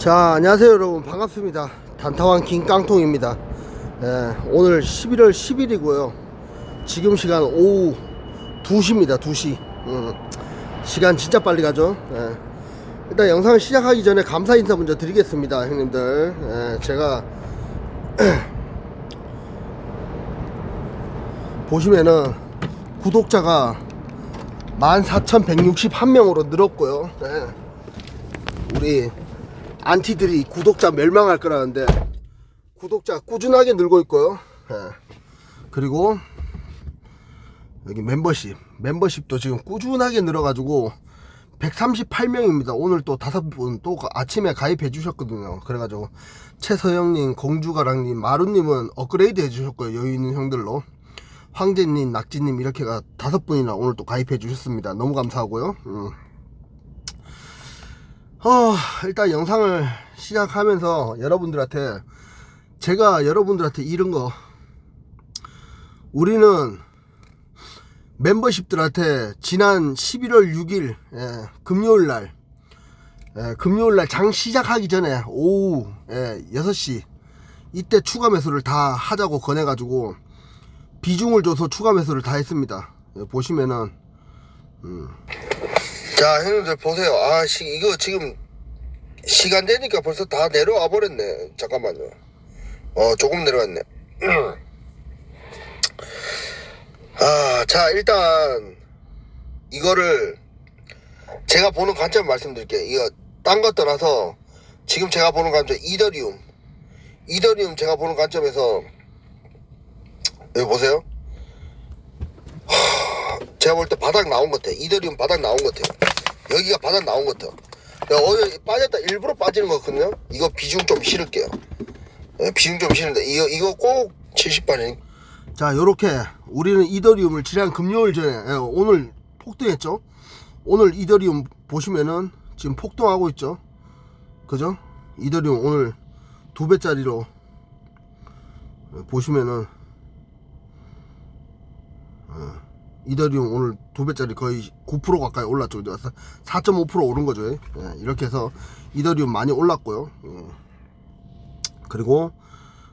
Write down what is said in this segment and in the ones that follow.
자 안녕하세요 여러분. 반갑습니다. 단타왕 김깡통입니다. 예, 오늘 11월 10일이고요. 지금 시간 오후 2시입니다 2시. 음, 시간 진짜 빨리 가죠? 예. 일단 영상 시작하기 전에 감사 인사 먼저 드리겠습니다 형님들. 예, 제가 보시면은 구독자가 14,161명으로 늘었고요. 예. 우리 안티들이 구독자 멸망할 거라는데 구독자 꾸준하게 늘고 있고요. 예. 그리고 여기 멤버십 멤버십도 지금 꾸준하게 늘어가지고 138명입니다. 오늘 또 다섯 분 또 아침에 가입해 주셨거든요. 그래가지고 최서영님, 공주가랑님, 마루님은 업그레이드 해주셨고요. 여유 있는 형들로 황제님, 낙지님 이렇게가 다섯 분이나 오늘 또 가입해 주셨습니다. 너무 감사하고요. 음. 어, 일단 영상을 시작하면서 여러분들한테 제가 여러분들한테 이런 거 우리는 멤버십들한테 지난 11월 6일 예, 금요일 날 예, 금요일 날 장 시작하기 전에 오후 예, 6시 이때 추가 매수를 다 하자고 권해 가지고 비중을 줘서 추가 매수를 다 했습니다. 예, 보시면은 자 형님들 보세요. 아 시, 이거 지금 시간 되니까 벌써 다 내려와 버렸네. 잠깐만요. 어 조금 내려왔네. 아자 일단 이거를 제가 보는 관점 말씀드릴게요. 이거 딴 것 떠나서 지금 제가 보는 관점 이더리움. 이더리움 제가 보는 관점에서 여기 보세요 제가 볼 때 바닥 나온 것 같아. 이더리움 바닥 나온 것 같아요. 여기가 바닥 나온 것 같아요. 어제 빠졌다 일부러 빠지는 거거든요. 이거 비중 좀 실을게요. 예, 비중 좀 실는데 이거 이거 꼭 70반이. 자, 요렇게 우리는 이더리움을 지난 금요일 전에 예, 오늘 폭등했죠. 오늘 이더리움 보시면은 지금 폭등하고 있죠. 그죠? 이더리움 오늘 두 배짜리로 예, 보시면은 이더리움 오늘 두 배짜리 거의 9% 가까이 올랐죠. 4.5% 오른 거죠. 예, 이렇게 해서 이더리움 많이 올랐고요. 예. 그리고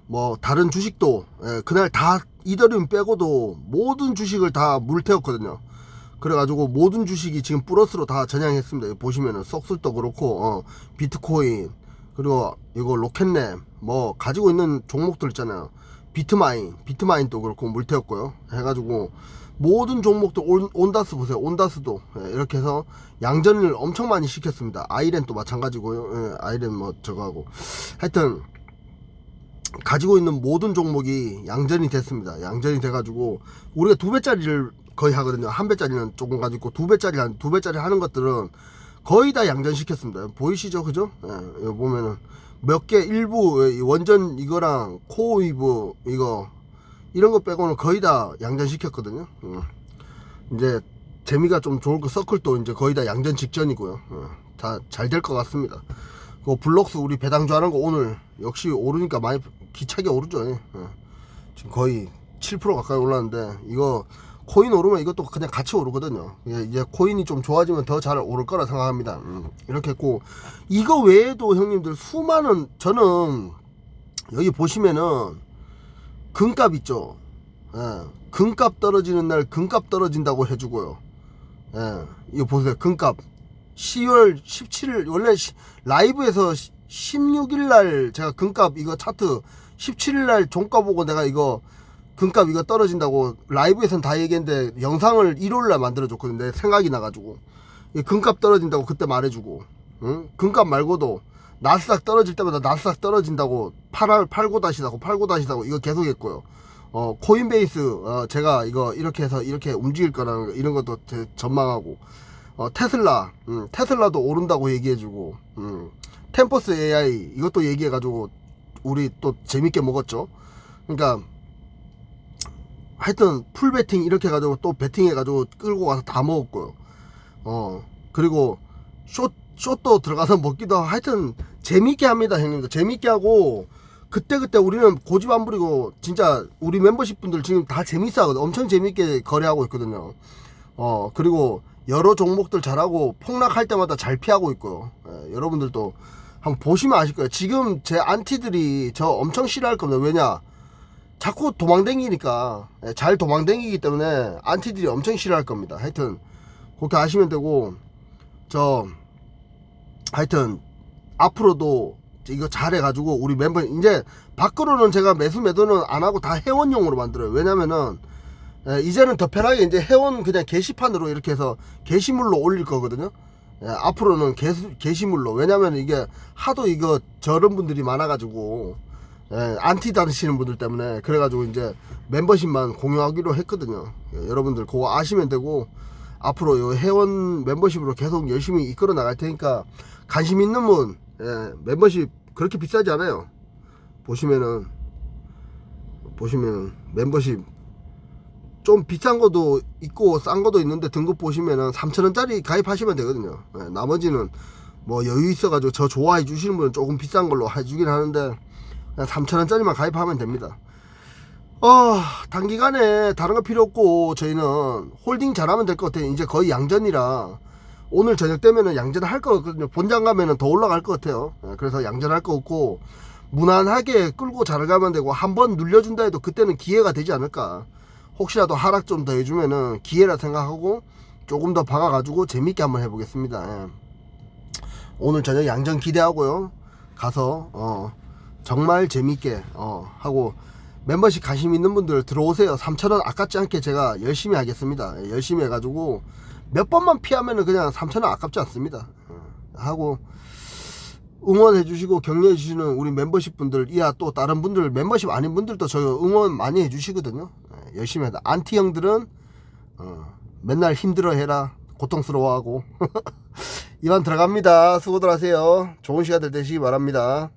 뭐 다른 주식도 예, 그날 다 이더리움 빼고도 모든 주식을 다 물태웠거든요. 그래가지고 모든 주식이 지금 플러스로 다 전향했습니다. 보시면은 썩술도 그렇고 어, 비트코인 그리고 이거 로켓랩 뭐 가지고 있는 종목들 있잖아요. 비트마인 비트마인도 그렇고 물태웠고요. 해가지고 모든 종목도 온, 온다스 보세요. 온다스도 예, 이렇게 해서 양전을 엄청 많이 시켰습니다. 아이렌도 마찬가지고요. 예, 아이렌 뭐 저거 하고 하여튼 가지고 있는 모든 종목이 양전이 됐습니다. 양전이 돼가지고 우리가 두 배짜리를 거의 하거든요. 한 배짜리는 조금 가지고 두 배짜리 한 두 배짜리 하는 것들은 거의 다 양전시켰습니다. 보이시죠, 그죠? 예, 보면은 몇 개 일부 이 원전 이거랑 코어 위브 이거 이런 거 빼고는 거의 다 양전시켰거든요. 음. 이제 재미가 좀 좋을 거 서클도 이제 거의 다 양전 직전이고요. 다잘 될 것 같습니다. 그 블록스 우리 배당주 하는 거 오늘 역시 오르니까 많이 기차게 오르죠. 예. 지금 거의 7% 가까이 올랐는데 이거 코인 오르면 이것도 그냥 같이 오르거든요. 예, 이제 코인이 좀 좋아지면 더 잘 오를 거라 생각합니다. 음, 이렇게 했고 이거 외에도 형님들 수많은 저는 여기 보시면은 금값 있죠. 예, 금값 떨어지는 날 금값 떨어진다고 해주고요. 예, 이거 보세요. 금값 10월 17일 원래 시- 라이브에서 16일 날 제가 금값 이거 차트 17일 날 종가 보고 내가 이거 금값 이거 떨어진다고 라이브에선 다 얘기했는데 영상을 1월 날 만들어 줬거든요. 내 생각이 나가지고 이 금값 떨어진다고 그때 말해주고 응? 금값 말고도 나스닥 떨어질 때마다 나스닥 떨어진다고 팔, 팔고 다시다고 팔고 다시다고 이거 계속 했고요. 어, 코인베이스, 어, 제가 이거 이렇게 해서 이렇게 움직일 거라는 거, 이런 것도 제- 전망하고, 어, 테슬라, 음, 테슬라도 오른다고 얘기해주고, 음, 템퍼스 AI 이것도 얘기해가지고, 우리 또 재밌게 먹었죠. 그러니까, 하여튼 풀 베팅 이렇게 해가지고 또 베팅해가지고 끌고 가서 다 먹었고요. 어, 그리고 숏, 숏도 들어가서 먹기도 하여튼 재밌게 합니다, 형님들. 재밌게 하고, 그때 그때 우리는 고집 안 부리고, 진짜 우리 멤버십 분들 지금 다 재밌어 하거든. 엄청 재밌게 거래하고 있거든요. 어, 그리고 여러 종목들 잘하고, 폭락할 때마다 잘 피하고 있고요. 예, 여러분들도 한번 보시면 아실 거예요. 지금 제 안티들이 저 엄청 싫어할 겁니다. 왜냐? 자꾸 도망댕기니까 예, 잘 도망댕기기 때문에 안티들이 엄청 싫어할 겁니다. 하여튼 그렇게 하시면 되고 저 하여튼 앞으로도 이거 잘해가지고 우리 멤버 이제 밖으로는 제가 매수 매도는 안 하고 다 회원용으로 만들어요. 왜냐면은 예, 이제는 더 편하게 이제 회원 그냥 게시판으로 이렇게 해서 게시물로 올릴 거거든요. 예, 앞으로는 게시, 게시물로 왜냐면 이게 하도 이거 저런 분들이 많아가지고 예, 안티 다니시는 분들 때문에 그래가지고 이제 멤버십만 공유하기로 했거든요. 예, 여러분들 그거 아시면 되고 앞으로 요 회원 멤버십으로 계속 열심히 이끌어 나갈 테니까 관심 있는 분 예, 멤버십 그렇게 비싸지 않아요. 보시면은 보시면 멤버십 좀 비싼 것도 있고 싼 것도 있는데 등급 보시면은 3천원짜리 가입하시면 되거든요. 예, 나머지는 뭐 여유 있어가지고 저 좋아해 주시는 분은 조금 비싼 걸로 해주긴 하는데 그냥 3천원짜리만 가입하면 됩니다. 어, 단기간에 다른 거 필요 없고 저희는 홀딩 잘하면 될 것 같아요. 이제 거의 양전이라 오늘 저녁 되면은 양전을 할것 같거든요. 본장 가면은 더 올라갈 것 같아요. 예, 그래서 양전할 거 없고 무난하게 끌고 잘 가면 되고 한 번 눌려준다 해도 그때는 기회가 되지 않을까. 혹시라도 하락 좀 더 해주면은 기회라 생각하고 조금 더 박아가지고 재밌게 한번 해보겠습니다. 예. 오늘 저녁 양전 기대하고요. 가서 어, 정말 재밌게 어, 하고 멤버십 관심 있는 분들 들어오세요. 3,000원 아깝지 않게 제가 열심히 하겠습니다. 예, 열심히 해가지고 몇 번만 피하면은 그냥 3,000원 아깝지 않습니다. 어, 하고 응원해 주시고 격려해 주시는 우리 멤버십 분들 이야 또 다른 분들 멤버십 아닌 분들도 저 응원 많이 해 주시거든요. 예, 열심히 하다. 안티 형들은 어, 맨날 힘들어 해라. 고통스러워하고 이만 들어갑니다. 수고들 하세요. 좋은 시간들 되시기 바랍니다.